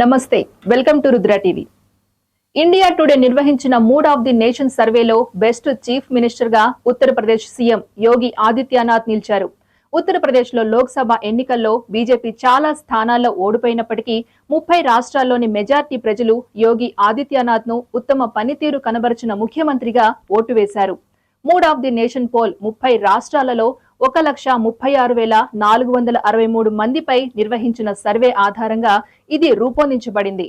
నమస్తే welcome to Rudra TV. India Today నిర్వహించిన mood of the nation సర్వేలో best chief మినిస్టర్గా ఉత్తరప్రదేశ్ సీఎం యోగి ఆదిత్యనాథ్ నిలిచారు. ఉత్తరప్రదేశ్లో లోక్సభ ఎన్నికల్లో బీజేపీ చాలా స్థానాల్లో ఓడిపోయినప్పటికీ ముప్పై రాష్ట్రాల్లోని మెజార్టీ ప్రజలు యోగి ఆదిత్యనాథ్ను ఉత్తమ పనితీరు కనబరిచిన ముఖ్యమంత్రిగా ఓటు వేశారు. Mood of the nation poll ముప్పై రాష్ట్రాలలో ఒక లక్ష ముప్పై ఆరు వేల నాలుగు వందల అరవై మూడు మందిపై నిర్వహించిన సర్వే ఆధారంగా ఇది రూపొందించబడింది.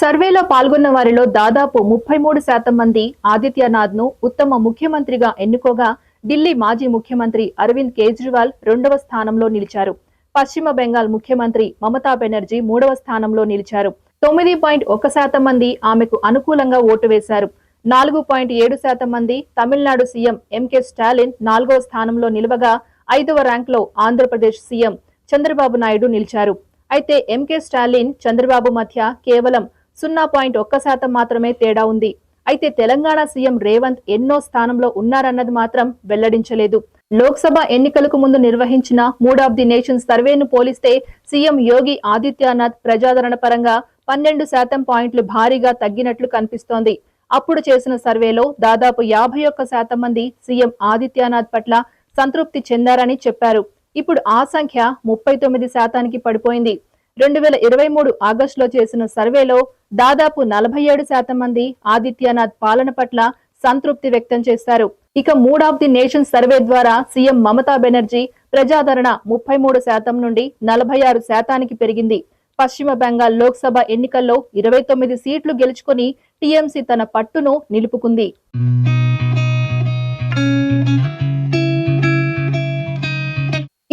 సర్వేలో పాల్గొన్న వారిలో దాదాపు ముప్పై మూడు శాతం మంది ఆదిత్యనాథ్ను ఉత్తమ ముఖ్యమంత్రిగా ఎన్నుకోగా ఢిల్లీ మాజీ ముఖ్యమంత్రి అరవింద్ కేజ్రీవాల్ రెండవ స్థానంలో నిలిచారు. పశ్చిమ బెంగాల్ ముఖ్యమంత్రి మమతా బెనర్జీ మూడవ స్థానంలో నిలిచారు. తొమ్మిది పాయింట్ ఒక శాతం మంది ఆమెకు అనుకూలంగా ఓటు వేశారు. నాలుగు పాయింట్ ఏడు శాతం మంది తమిళనాడు సీఎం ఎంకే స్టాలిన్ నాలుగవ స్థానంలో నిలవగా ఐదవ ర్యాంక్లో ఆంధ్రప్రదేశ్ సీఎం చంద్రబాబు నాయుడు నిలిచారు. అయితే ఎంకే స్టాలిన్ చంద్రబాబు మధ్య కేవలం సున్నా పాయింట్ ఒక్క శాతం మాత్రమే తేడా ఉంది. అయితే తెలంగాణ సీఎం రేవంత్ ఎన్నో స్థానంలో ఉన్నారన్నది మాత్రం వెల్లడించలేదు. లోక్సభ ఎన్నికలకు ముందు నిర్వహించిన మూడ్ ఆఫ్ ది నేషన్ సర్వేను పోలిస్తే సీఎం యోగి ఆదిత్యనాథ్ ప్రజాదరణ పరంగా పన్నెండు శాతం పాయింట్లు భారీగా తగ్గినట్లు కనిపిస్తోంది. అప్పుడు చేసిన సర్వేలో దాదాపు యాభై ఒక్క శాతం మంది సీఎం ఆదిత్యనాథ్ పట్ల సంతృప్తి చెందారని చెప్పారు. ఇప్పుడు ఆ సంఖ్య ముప్పై తొమ్మిది శాతానికి పడిపోయింది. రెండు వేల ఇరవై మూడు ఆగస్టులో చేసిన సర్వేలో దాదాపు నలభై ఏడు శాతం మంది ఆదిత్యనాథ్ పాలన పట్ల సంతృప్తి వ్యక్తం చేశారు. ఇక mood of the nation survey ద్వారా సీఎం మమతా బెనర్జీ ప్రజాదరణ ముప్పై మూడు శాతం నుండి నలభై ఆరు శాతానికి పెరిగింది. పశ్చిమ బెంగాల్ లోక్సభ ఎన్నికల్లో ఇరవై తొమ్మిది సీట్లు గెలుచుకుని టీఎంసీ తన పట్టును నిలుపుకుంది.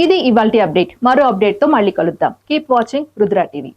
ఇది ఇవాల్టి అప్డేట్. మరో అప్డేట్తో మళ్ళీ కలుద్దాం. Keep watching Rudra TV.